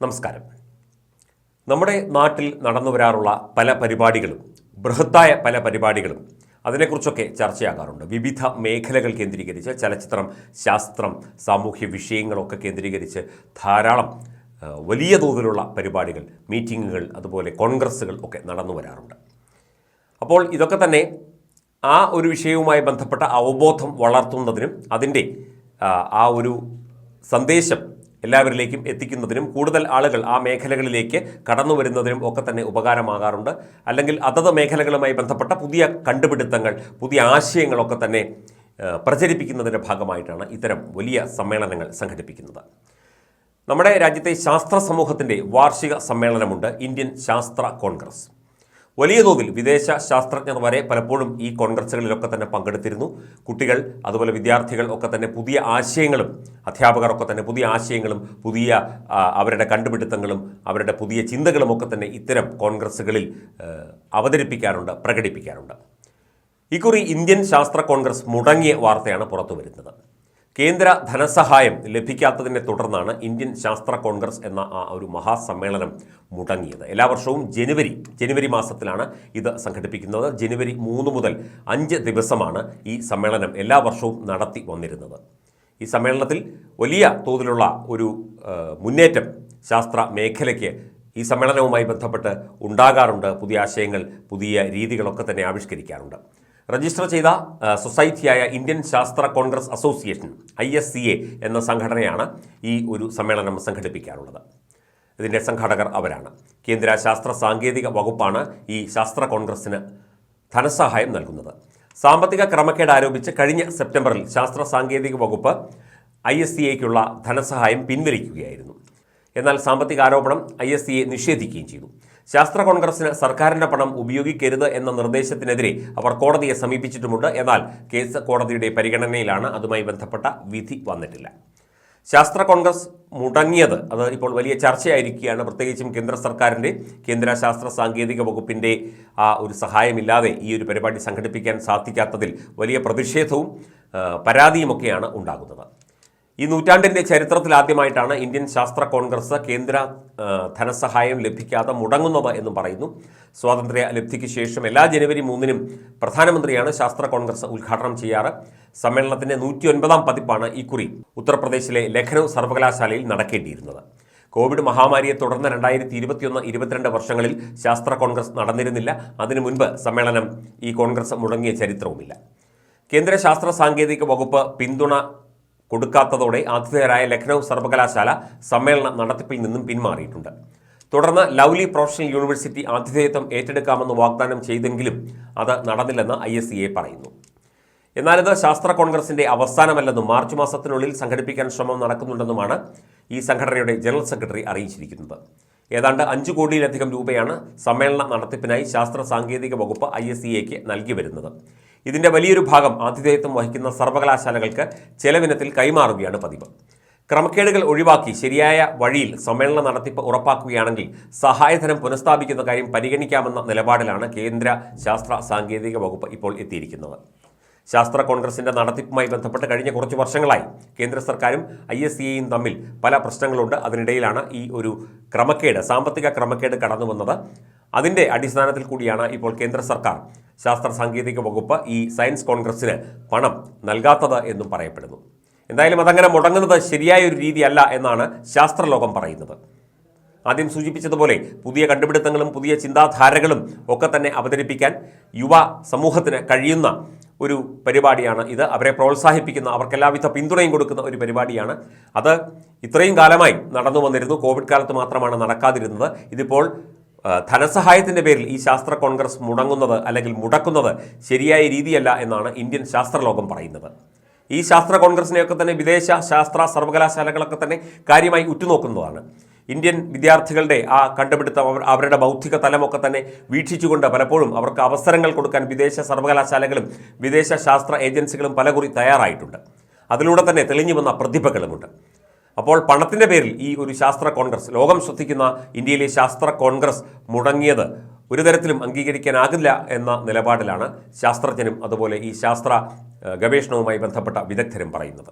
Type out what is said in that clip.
നമസ്കാരം. നമ്മുടെ നാട്ടിൽ നടന്നു വരാറുള്ള പല പരിപാടികളും ബൃഹത്തായ പല പരിപാടികളും അതിനെക്കുറിച്ചൊക്കെ ചർച്ചയാകാറുണ്ട്. വിവിധ മേഖലകൾ കേന്ദ്രീകരിച്ച് ചലച്ചിത്രം ശാസ്ത്രം സാമൂഹ്യ വിഷയങ്ങളൊക്കെ കേന്ദ്രീകരിച്ച് ധാരാളം വലിയ തോതിലുള്ള പരിപാടികൾ മീറ്റിങ്ങുകൾ അതുപോലെ കോൺഗ്രസ്സുകൾ ഒക്കെ നടന്നു വരാറുണ്ട്. അപ്പോൾ ഇതൊക്കെ തന്നെ ആ ഒരു വിഷയവുമായി ബന്ധപ്പെട്ട അവബോധം വളർത്തുന്നതിനും അതിന്റെ ആ, ഒരു സന്ദേശം എല്ലാവരിലേക്കും എത്തിക്കുന്നതിനും കൂടുതൽ ആളുകൾ ആ മേഖലകളിലേക്ക് കടന്നു വരുന്നതിനും ഒക്കെ തന്നെ ഉപകാരമാകാറുണ്ട്. അല്ലെങ്കിൽ അതത് മേഖലകളുമായി ബന്ധപ്പെട്ട പുതിയ കണ്ടുപിടുത്തങ്ങൾ പുതിയ ആശയങ്ങളൊക്കെ തന്നെ പ്രചരിപ്പിക്കുന്നതിന്റെ ഭാഗമായിട്ടാണ് ഇത്തരം വലിയ സമ്മേളനങ്ങൾ സംഘടിപ്പിക്കുന്നത്. നമ്മുടെ രാജ്യത്തെ ശാസ്ത്ര സമൂഹത്തിന്റെ വാർഷിക സമ്മേളനമുണ്ട് ഇന്ത്യൻ ശാസ്ത്ര കോൺഗ്രസ്. വലിയ തോതിൽ വിദേശ ശാസ്ത്രജ്ഞർ വരെ പലപ്പോഴും ഈ കോൺഗ്രസുകളിലൊക്കെ തന്നെ പങ്കെടുത്തിരുന്നു. കുട്ടികൾ അതുപോലെ വിദ്യാർത്ഥികൾ ഒക്കെ തന്നെ പുതിയ ആശയങ്ങളും അധ്യാപകർ ഒക്കെ തന്നെ പുതിയ ആശയങ്ങളും പുതിയ അവരുടെ കണ്ടുപിടുത്തങ്ങളും അവരുടെ പുതിയ ചിന്തകളും ഒക്കെ തന്നെ ഇത്തരം കോൺഗ്രസ്സുകളിൽ അവതരിപ്പിക്കാറുണ്ട് പ്രകടിപ്പിക്കാറുണ്ട്. ഇക്കുറി ഇന്ത്യൻ ശാസ്ത്ര കോൺഗ്രസ് മുടങ്ങിയ വാർത്തയാണ് പുറത്തു വരുന്നത് കേന്ദ്ര ധനസഹായം ലഭിക്കാത്തതിനെ തുടർന്നാണ് ഇന്ത്യൻ ശാസ്ത്ര കോൺഗ്രസ് എന്ന ആ ഒരു മഹാസമ്മേളനം മുടങ്ങിയത്. എല്ലാ വർഷവും ജനുവരി ജനുവരി മാസത്തിലാണ് ഇത് സംഘടിപ്പിക്കുന്നത്. ജനുവരി മൂന്ന് മുതൽ അഞ്ച് ദിവസമാണ് ഈ സമ്മേളനം എല്ലാ വർഷവും നടത്തി വന്നിരുന്നത്. ഈ സമ്മേളനത്തിൽ വലിയ തോതിലുള്ള ഒരു മുന്നേറ്റം ശാസ്ത്ര മേഖലയ്ക്ക് ഈ സമ്മേളനവുമായി ബന്ധപ്പെട്ട് ഉണ്ടാകാറുണ്ട്. പുതിയ ആശയങ്ങൾ പുതിയ രീതികളൊക്കെ തന്നെ ആവിഷ്കരിക്കാറുണ്ട്. രജിസ്റ്റർ ചെയ്ത സൊസൈറ്റിയായ ഇന്ത്യൻ ശാസ്ത്ര congress association I S C A എന്ന സംഘടനയാണ് ഈ ഒരു സമ്മേളനം സംഘടിപ്പിക്കാറുള്ളത്. ഇതിന്റെ സംഘാടകർ അവരാണ്. കേന്ദ്ര ശാസ്ത്ര സാങ്കേതിക വകുപ്പാണ് ഈ ശാസ്ത്ര കോൺഗ്രസ്സിന് ധനസഹായം നൽകുന്നത്. സാമ്പത്തിക ക്രമക്കേട് ആരോപിച്ച് കഴിഞ്ഞ സെപ്റ്റംബറിൽ ശാസ്ത്ര സാങ്കേതിക വകുപ്പ് ഐ എസ് സി എക്കുള്ള ധനസഹായം പിൻവലിക്കുകയായിരുന്നു. എന്നാൽ സാമ്പത്തിക ആരോപണം ഐ എസ് സി എ നിഷേധിക്കുകയും ചെയ്തു. ശാസ്ത്ര കോൺഗ്രസിന് സർക്കാരിന്റെ പണം ഉപയോഗിക്കരുത് എന്ന നിർദ്ദേശത്തിനെതിരെ അവർ കോടതിയെ സമീപിച്ചിട്ടുമുണ്ട്. എന്നാൽ കേസ് കോടതിയുടെ പരിഗണനയിലാണ് അതുമായി ബന്ധപ്പെട്ട വിധി വന്നിട്ടില്ല. ശാസ്ത്ര കോൺഗ്രസ് മുടങ്ങിയത് അത് ഇപ്പോൾ വലിയ ചർച്ചയായിരിക്കുകയാണ്. പ്രത്യേകിച്ചും കേന്ദ്ര സർക്കാരിന്റെ കേന്ദ്ര ശാസ്ത്ര സാങ്കേതിക വകുപ്പിന്റെ ആ ഒരു സഹായമില്ലാതെ ഈ ഒരു പരിപാടി സംഘടിപ്പിക്കാൻ സാധിക്കാത്തതിൽ വലിയ പ്രതിഷേധവും പരാതിയുമൊക്കെയാണ് ഉണ്ടാകുന്നത്. ഈ നൂറ്റാണ്ടിന്റെ ചരിത്രത്തിൽ ആദ്യമായിട്ടാണ് ഇന്ത്യൻ ശാസ്ത്ര കോൺഗ്രസ് കേന്ദ്ര ധനസഹായം ലഭിക്കാതെ മുടങ്ങുന്നത് എന്ന് പറയുന്നു. സ്വാതന്ത്ര്യ ലബ്ധിക്ക് ശേഷം എല്ലാ ജനുവരി മൂന്നിനും പ്രധാനമന്ത്രിയാണ് ശാസ്ത്ര കോൺഗ്രസ് ഉദ്ഘാടനം ചെയ്യാറ്. സമ്മേളനത്തിന്റെ നൂറ്റി ഒൻപതാം പതിപ്പാണ് ഇക്കുറി ഉത്തർപ്രദേശിലെ ലഖ്നൗ സർവകലാശാലയിൽ നടക്കേണ്ടിയിരുന്നത്. കോവിഡ് മഹാമാരിയെ തുടർന്ന് രണ്ടായിരത്തി ഇരുപത്തിയൊന്ന് ഇരുപത്തിരണ്ട് വർഷങ്ങളിൽ ശാസ്ത്ര കോൺഗ്രസ് നടന്നിരുന്നില്ല. അതിനു മുൻപ് സമ്മേളനം ഈ കോൺഗ്രസ് മുടങ്ങിയ ചരിത്രവുമില്ല. കേന്ദ്ര ശാസ്ത്ര സാങ്കേതിക വകുപ്പ് പിന്തുണ കൊടുക്കാത്തതോടെ ആതിഥേയരായ ലഖ്നൗ സർവകലാശാല സമ്മേളന നടത്തിപ്പിൽ നിന്നും പിന്മാറിയിട്ടുണ്ട്. തുടർന്ന് ലൗലി പ്രൊഫഷണൽ യൂണിവേഴ്സിറ്റി ആതിഥേയത്വം ഏറ്റെടുക്കാമെന്ന് വാഗ്ദാനം ചെയ്തെങ്കിലും അത് നടന്നില്ലെന്ന് ഐ എസ് പറയുന്നു. എന്നാലിത് ശാസ്ത്ര കോൺഗ്രസിന്റെ അവസാനമല്ലെന്നും മാർച്ച് മാസത്തിനുള്ളിൽ സംഘടിപ്പിക്കാൻ ശ്രമം നടക്കുന്നുണ്ടെന്നുമാണ് ഈ സംഘടനയുടെ ജനറൽ സെക്രട്ടറി അറിയിച്ചിരിക്കുന്നത്. ഏതാണ്ട് അഞ്ചു കോടിയിലധികം രൂപയാണ് സമ്മേളന നടത്തിപ്പിനായി ശാസ്ത്ര സാങ്കേതിക വകുപ്പ് ഐ എസ് സിഎക്ക് നൽകി വരുന്നത്. ഇതിന്റെ വലിയൊരു ഭാഗം ആതിഥേയത്വം വഹിക്കുന്ന സർവകലാശാലകൾക്ക് ചെലവിനത്തിൽ കൈമാറുകയാണ് പതിവ്. ക്രമക്കേടുകൾ ഒഴിവാക്കി ശരിയായ വഴിയിൽ സമ്മേളന നടത്തിപ്പ് ഉറപ്പാക്കുകയാണെങ്കിൽ സഹായധനം പുനഃസ്ഥാപിക്കുന്ന കാര്യം പരിഗണിക്കാമെന്ന നിലപാടിലാണ് കേന്ദ്ര ശാസ്ത്ര സാങ്കേതിക വകുപ്പ് ഇപ്പോൾ എത്തിയിരിക്കുന്നത്. ശാസ്ത്ര കോൺഗ്രസിന്റെ നടത്തിപ്പുമായി ബന്ധപ്പെട്ട് കഴിഞ്ഞ കുറച്ച് വർഷങ്ങളായി കേന്ദ്ര സർക്കാരും ഐ എസ് സിയെയും തമ്മിൽ പല പ്രശ്നങ്ങളുണ്ട്. അതിനിടയിലാണ് ഈ ഒരു ക്രമക്കേട് സാമ്പത്തിക ക്രമക്കേട് കടന്നു വന്നത് അതിന്റെ അടിസ്ഥാനത്തിൽ കൂടിയാണ് ഇപ്പോൾ കേന്ദ്ര സർക്കാർ ശാസ്ത്ര സാങ്കേതിക വകുപ്പ് ഈ സയൻസ് കോൺഗ്രസ്സിന് പണം നൽകാത്തത് എന്നും പറയപ്പെടുന്നു. എന്തായാലും അതങ്ങനെ മുടങ്ങുന്നത് ശരിയായ ഒരു രീതിയല്ല എന്നാണ് ശാസ്ത്രലോകം പറയുന്നത്. ആദ്യം സൂചിപ്പിച്ചതുപോലെ പുതിയ കണ്ടുപിടുത്തങ്ങളും പുതിയ ചിന്താധാരകളും ഒക്കെ തന്നെ അവതരിപ്പിക്കാൻ യുവ സമൂഹത്തിന് കഴിയുന്ന ഒരു പരിപാടിയാണ് ഇത്. അവരെ പ്രോത്സാഹിപ്പിക്കുന്ന അവർക്ക് എല്ലാവിധ പിന്തുണയും കൊടുക്കുന്ന ഒരു പരിപാടിയാണ് അത്. ഇത്രയും കാലമായി നടന്നു വന്നിരുന്നു കോവിഡ് കാലത്ത് മാത്രമാണ് നടക്കാതിരുന്നത്. ഇതിപ്പോൾ ധനസഹായത്തിന്റെ പേരിൽ ഈ ശാസ്ത്ര കോൺഗ്രസ് മുടങ്ങുന്നത് അല്ലെങ്കിൽ മുടക്കുന്നത് ശരിയായ രീതിയല്ല എന്നാണ് ഇന്ത്യൻ ശാസ്ത്രലോകം പറയുന്നത്. ഈ ശാസ്ത്ര കോൺഗ്രസിനെയൊക്കെ തന്നെ വിദേശ ശാസ്ത്ര സർവകലാശാലകളൊക്കെ തന്നെ കാര്യമായി ഉറ്റുനോക്കുന്നതാണ്. ഇന്ത്യൻ വിദ്യാർത്ഥികളുടെ ആ കണ്ടുപിടുത്തം അവർ അവരുടെ ബൗദ്ധിക തലമൊക്കെ തന്നെ വീക്ഷിച്ചുകൊണ്ട് പലപ്പോഴും അവർക്ക് അവസരങ്ങൾ കൊടുക്കാൻ വിദേശ സർവകലാശാലകളും വിദേശ ശാസ്ത്ര ഏജൻസികളും പലകുറി തയ്യാറായിട്ടുണ്ട്. അതിലൂടെ തന്നെ തെളിഞ്ഞു വന്ന പ്രതിഭകളുമുണ്ട്. അപ്പോൾ പണത്തിന്റെ പേരിൽ ഈ ഒരു ശാസ്ത്ര കോൺഗ്രസ് ലോകം ശ്രദ്ധിക്കുന്ന ഇന്ത്യയിലെ ശാസ്ത്ര കോൺഗ്രസ് മുടങ്ങിയത് ഒരു തരത്തിലും അംഗീകരിക്കാനാകില്ല എന്ന നിലപാടിലാണ് ശാസ്ത്രജ്ഞനും അതുപോലെ ഈ ശാസ്ത്ര ഗവേഷണവുമായി ബന്ധപ്പെട്ട വിദഗ്ധരും പറയുന്നത്.